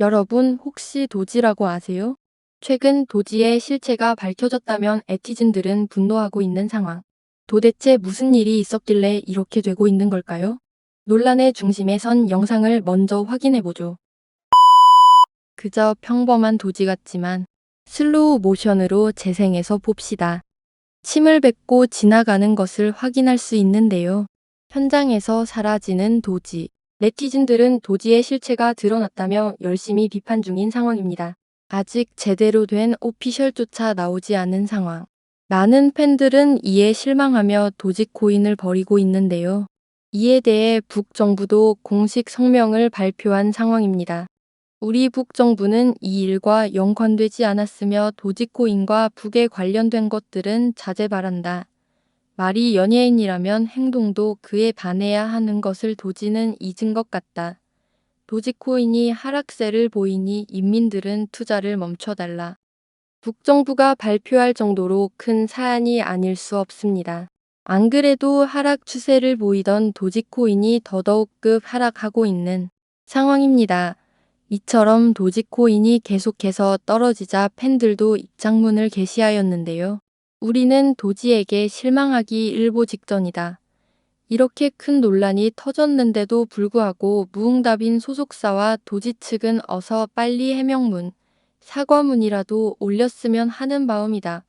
여러분 혹시 도지라고 아세요? 최근 도지의 실체가 밝혀졌다면 에티즌들은 분노하고 있는 상황. 도대체 무슨 일이 있었길래 이렇게 되고 있는 걸까요? 논란의 중심에 선 영상을 먼저 확인해보죠. 그저 평범한 도지 같지만 슬로우 모션으로 재생해서 봅시다. 침을 뱉고 지나가는 것을 확인할 수 있는데요. 현장에서 사라지는 도지. 네티즌들은 도지의 실체가 드러났다며 열심히 비판 중인 상황입니다. 아직 제대로 된 오피셜조차 나오지 않은 상황. 많은 팬들은 이에 실망하며 도지코인을 버리고 있는데요. 이에 대해 북 정부도 공식 성명을 발표한 상황입니다. 우리 북 정부는 이 일과 연관되지 않았으며 도지코인과 북에 관련된 것들은 자제 바란다. 말이 연예인이라면 행동도 그에 반해야 하는 것을 도지는 잊은 것 같다. 도지코인이 하락세를 보이니 인민들은 투자를 멈춰달라. 북정부가 발표할 정도로 큰 사안이 아닐 수 없습니다. 안 그래도 하락 추세를 보이던 도지코인이 더더욱 급 하락하고 있는 상황입니다. 이처럼 도지코인이 계속해서 떨어지자 팬들도 입장문을 게시하였는데요. 우리는 도지에게 실망하기 일보 직전이다. 이렇게 큰 논란이 터졌는데도 불구하고 무응답인 소속사와 도지 측은 어서 빨리 해명문, 사과문이라도 올렸으면 하는 마음이다.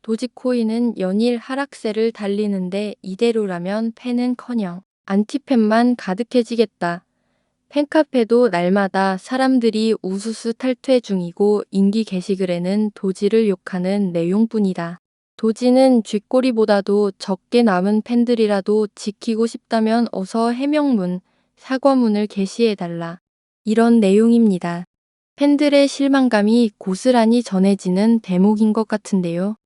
도지코인은 연일 하락세를 달리는데 이대로라면 팬은커녕 안티팬만 가득해지겠다. 팬카페도 날마다 사람들이 우수수 탈퇴 중이고 인기 게시글에는 도지를 욕하는 내용뿐이다. 도지는 쥐꼬리보다도 적게 남은 팬들이라도 지키고 싶다면 어서 해명문, 사과문을 게시해달라. 이런 내용입니다. 팬들의 실망감이 고스란히 전해지는 대목인 것 같은데요.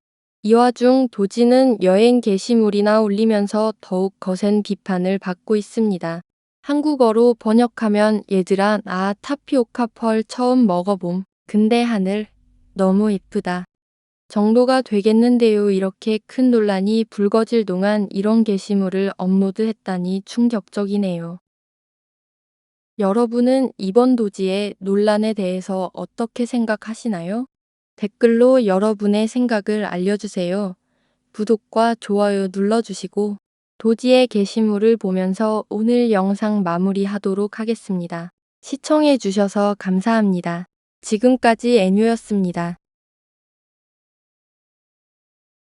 이 와중 도지는 여행 게시물이나 올리면서 더욱 거센 비판을 받고 있습니다. 한국어로 번역하면 얘들아 나 타피오카 펄 처음 먹어봄. 근데 하늘 너무 예쁘다. 정도가 되겠는데요. 이렇게 큰 논란이 불거질 동안 이런 게시물을 업로드했다니 충격적이네요. 여러분은 이번 도지의 논란에 대해서 어떻게 생각하시나요? 댓글로 여러분의 생각을 알려주세요. 구독과 좋아요 눌러주시고 도지의 게시물을 보면서 오늘 영상 마무리하도록 하겠습니다. 시청해주셔서 감사합니다. 지금까지 애뉴였습니다.